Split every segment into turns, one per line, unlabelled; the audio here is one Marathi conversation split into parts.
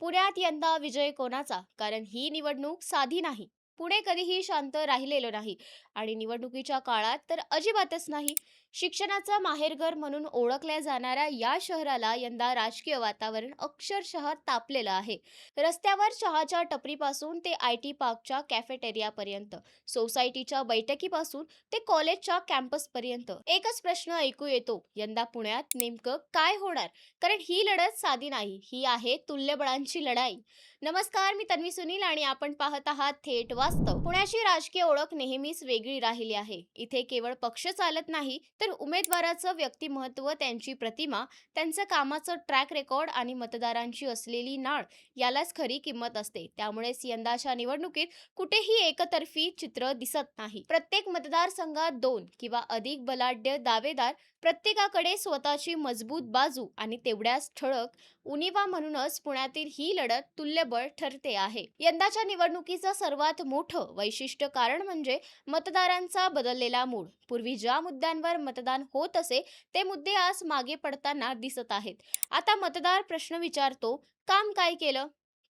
पुण्यात यंदा विजय कोणाचा? कारण ही निवडणूक साधी नाही. पुणे कधीही शांत राहिलेलं नाही. आणि निवडणुकीच्या काळात तर अजिबातच नाही. शिक्षणाचं माहेरघर म्हणून ओळखल्या जाणाऱ्या या शहराला यंदा राजकीय वातावरण अक्षरशः तापलेलं आहे. रस्त्यावर चहाच्या टपरीपासून ते आय टी पार्कच्या कॅफेटेरियापर्यंत सोसायटीच्या बैठकीपासून ते कॉलेजच्या कॅम्पसपर्यंत एकच प्रश्न ऐकू येतो यंदा पुण्यात नेमकं काय होणार? कारण ही लढत साधी नाही ही आहे तुल्यबळांची लढाई. नमस्कार मी तन्वी सुनील आणि आपण पाहत आहात थेट वास्तव. पुण्याची राजकीय ओळख नेहमीच वेगळी राहिली आहे. इथे केवळ पक्ष चालत नाही तर उमेदवाराचं व्यक्तिमत्व त्यांची प्रतिमा त्यांचं कामाचं ट्रॅक रेकॉर्ड आणि मतदारांची असलेली नाळ यालाच खरी किंमत असते. त्यामुळेच यंदाच्या निवडणुकीत कुठेही एकतर्फी चित्र दिसत नाही. प्रत्येक मतदारसंघात दोन किंवा अधिक बलाढ्य दावेदार प्रत्येकाकडे स्वतःची मजबूत बाजू आणि तेवढ्याच ठळक उनिवा म्हणूनच पुण्यातील ही लढत तुल्यबळ ठरते आहे. यंदाच्या निवडणुकीचं सर्वात मोठं वैशिष्ट्य कारण म्हणजे मतदारांचा बदललेला मूड. पूर्वी ज्या मुद्द्यांवर मतदान होत असे ते मुद्दे आज मागे पडताना दिसत आहेत. आता मतदार प्रश्न विचारतो काम काय केलं?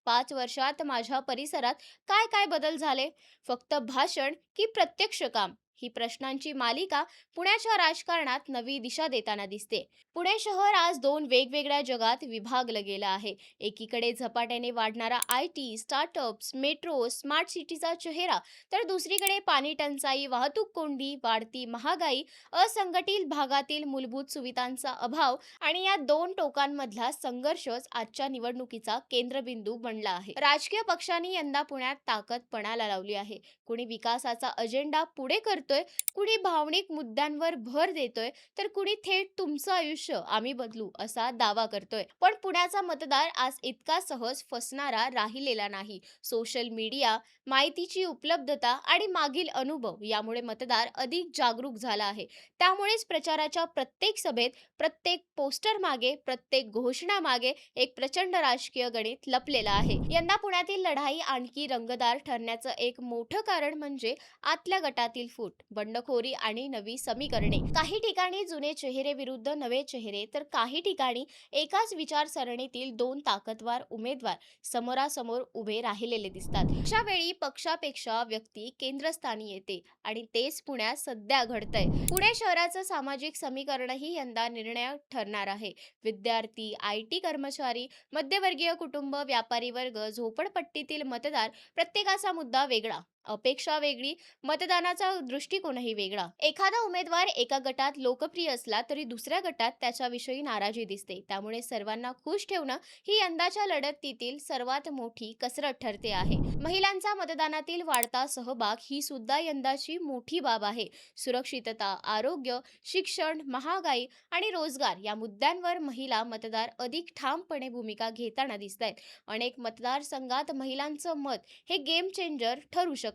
पाच वर्षात माझ्या परिसरात काय काय बदल झाले? फक्त भाषण की प्रत्यक्ष काम? ही प्रश्नांची मालिका पुण्याच्या राजकारणात नवी दिशा देताना दिसते. पुणे शहर आज दोन वेगवेगळ्या जगात विभागलं गेलं आहे. एकीकडे झपाट्याने वाढणारा I T startups metro smart सिटीचा चेहरा तर दुसरीकडे पाणी टंचाई वाहतूक कोंडी वाढती महागाई असंघटित भागातील मूलभूत सुविधांचा अभाव आणि या दोन टोकांमधला संघर्षच आजच्या निवडणुकीचा केंद्रबिंदू बनला आहे. राजकीय पक्षांनी यंदा पुण्यात ताकद पणाला लावली आहे. कुणी विकासाचा अजेंडा पुढे करतोय. कुणी भावनिक मुद्द्यांवर भर देतोय तर कुणी थेट तुमचं आयुष्य आम्ही बदलू असा दावा करतोय. पण पुण्याचा मतदार आज इतका सहज फसणारा राहिलेला नाही. सोशल मीडिया माहितीची उपलब्धता आणि मागील अनुभव यामुळे मतदार अधिक जागरूक झाला आहे. त्यामुळेच प्रचाराच्या प्रत्येक सभेत प्रत्येक पोस्टर मागे प्रत्येक घोषणा मागे एक प्रचंड राजकीय गणित लपलेलं आहे. यंदा पुण्यातील लढाई आणखी रंगदार ठरण्याचं एक मोठं कारण म्हणजे आतल्या गटातील फूट. बंडखोरी आणि नवी समीकरणे. काही ठिकाणी जुने चेहरे विरुद्ध नवे चेहरे तर काही ठिकाणी एकाच विचारसरणीतील दोन ताकदवार उमेदवार समोरासमोर उभे राहिलेले दिसतात. अशा वेळी पक्षापेक्षा व्यक्ती केंद्रस्थानी येते आणि तेच पुण्यात सध्या घडतंय. पुणे शहराचं सामाजिक समीकरणही यंदा निर्णय ठरणार आहे. विद्यार्थी आय टी कर्मचारी मध्यवर्गीय कुटुंब व्यापारी वर्ग झोपडपट्टीतील मतदार प्रत्येकाचा मुद्दा वेगळा. अपेक्षा वेगळी मतदानाचा दृष्टिकोनही वेगळा. एखादा उमेदवार एका गटात लोकप्रिय असला तरी दुसऱ्या गटात त्याच्याविषयी नाराजी दिसते. त्यामुळे सर्वांना खुश ठेवणं ही यंदाच्या लढतीतील सर्वात मोठी कसरत ठरते आहे. महिलांचा मतदानातील वाढता सहभाग ही सुद्धा यंदाची मोठी बाब आहे. सुरक्षितता आरोग्य शिक्षण महागाई आणि रोजगार या मुद्द्यांवर महिला मतदार अधिक ठामपणे भूमिका घेताना दिसत आहेत अनेक मतदारसंघात महिलांचं मत हे गेम चेंजर ठरू शकतं.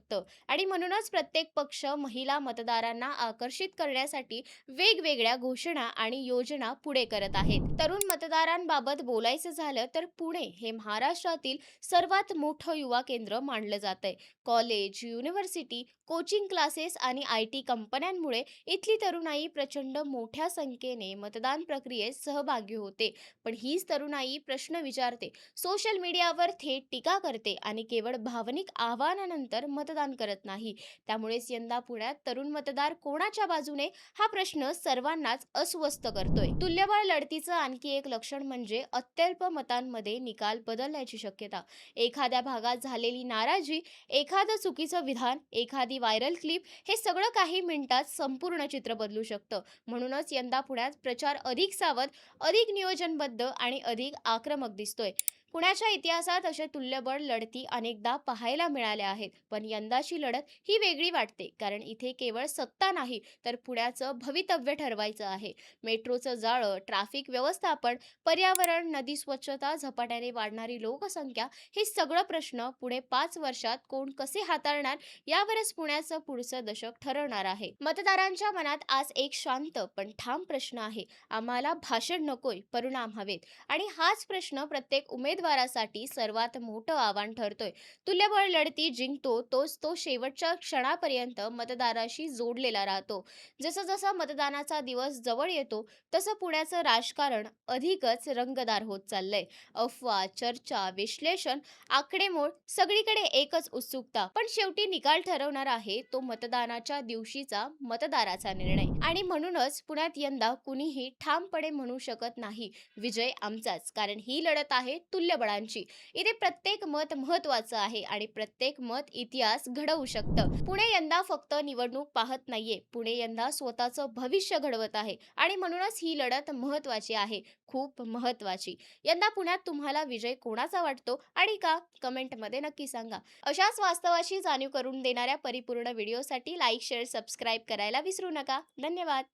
आणि म्हणूनच प्रत्येक पक्ष महिला मतदारांना आकर्षित करण्यासाठी वेगवेगळ्या घोषणा आणि योजना पुढे करत आहेत. तरुण मतदारांबाबत बोलायचं झालं तर पुणे हे महाराष्ट्रातील सर्वात मोठं युवा केंद्र मानलं जात आहे कॉलेज युनिव्हर्सिटी कोचिंग क्लासेस आणि आय टी कंपन्यांमुळे इथली तरुणाई प्रचंड मोठ्या संख्येने मतदान प्रक्रियेत सहभागी होते. पण हीच तरुणाई प्रश्न विचारते. सोशल मीडियावर थेट टीका करते आणि केवळ भावनिक आव्हानानंतर मतदान करत नाही. त्यामुळेच यंदा पुण्यात तरुण मतदार कोणाच्या बाजूने? हा प्रश्न सर्वांनाच अस्वस्थ करतोय. तुल्यबळ लढतीचं आणखी एक लक्षण म्हणजे अत्यल्प मतांमध्ये निकाल बदलण्याची शक्यता. एखाद्या भागात झालेली नाराजी एखादं चुकीचं विधान एखादी व्हायरल क्लिप हे सगळं काही मिनिटात संपूर्ण चित्र बदलू शकतं. म्हणूनच यंदा पुण्यात प्रचार अधिक सावध अधिक नियोजनबद्ध आणि अधिक आक्रमक दिसतोय. पुण्याच्या इतिहासात अशा तुल्यबळ लढती अनेकदा पाहायला मिळाल्या आहेत पण यंदाची लढत ही वेगळी वाटते कारण इथे केवळ सत्ता नाही तर पुण्याचं भवितव्य ठरवायचं आहे. मेट्रोचं जाळं ट्रॅफिक व्यवस्थापन पर्यावरण नदी स्वच्छता झपाट्याने वाढणारी लोकसंख्या हे सगळं प्रश्न पुढे पाच वर्षात कोण कसे हाताळणार यावरच पुण्याचं पुढचं दशक ठरवणार आहे. मतदारांच्या मनात आज एक शांत पण ठाम प्रश्न आहे आम्हाला भाषण नकोय परिणाम हवेत. आणि हाच प्रश्न प्रत्येक उमेदवार उमेदवारासाठी सर्वात मोठं आव्हान ठरतोय. तुल्यबळ लढती जिंकतो तोच तो शेवटच्या क्षणापर्यंत मतदाराशी जोडलेला राहतो. जसं जसं मतदानाचा दिवस जवळ येतो तसं पुण्याचं राजकारण अधिकच रंगदार होत चाललंय. अफवा चर्चा विश्लेषण आकडेमोड सगळीकडे एकच उत्सुकता. पण शेवटी निकाल ठरवणार आहे तो मतदानाच्या दिवशीचा मतदाराचा निर्णय. आणि म्हणूनच पुण्यात यंदा कुणीही ठामपणे म्हणू शकत नाही विजय आमचाच. कारण ही लढत आहे तुल्यबळांची इथे प्रत्येक मत महत्वाचं आहे आणि प्रत्येक मत इतिहास घडवू शकतं. पुणे यंदा फक्त निवडणूक पाहत नाहीये. पुणे यंदा स्वतःचं भविष्य घडवत आहे आणि म्हणूनच ही लढत महत्वाची आहे. खूप महत्वाची यंदा पुण्यात तुम्हाला विजय कोणाचा वाटतो आणि का? कमेंटमध्ये नक्की सांगा. अशाच वास्तवाची जाणीव करून देणाऱ्या परिपूर्ण व्हिडिओसाठी लाईक शेअर सबस्क्राईब करायला विसरू नका. धन्यवाद.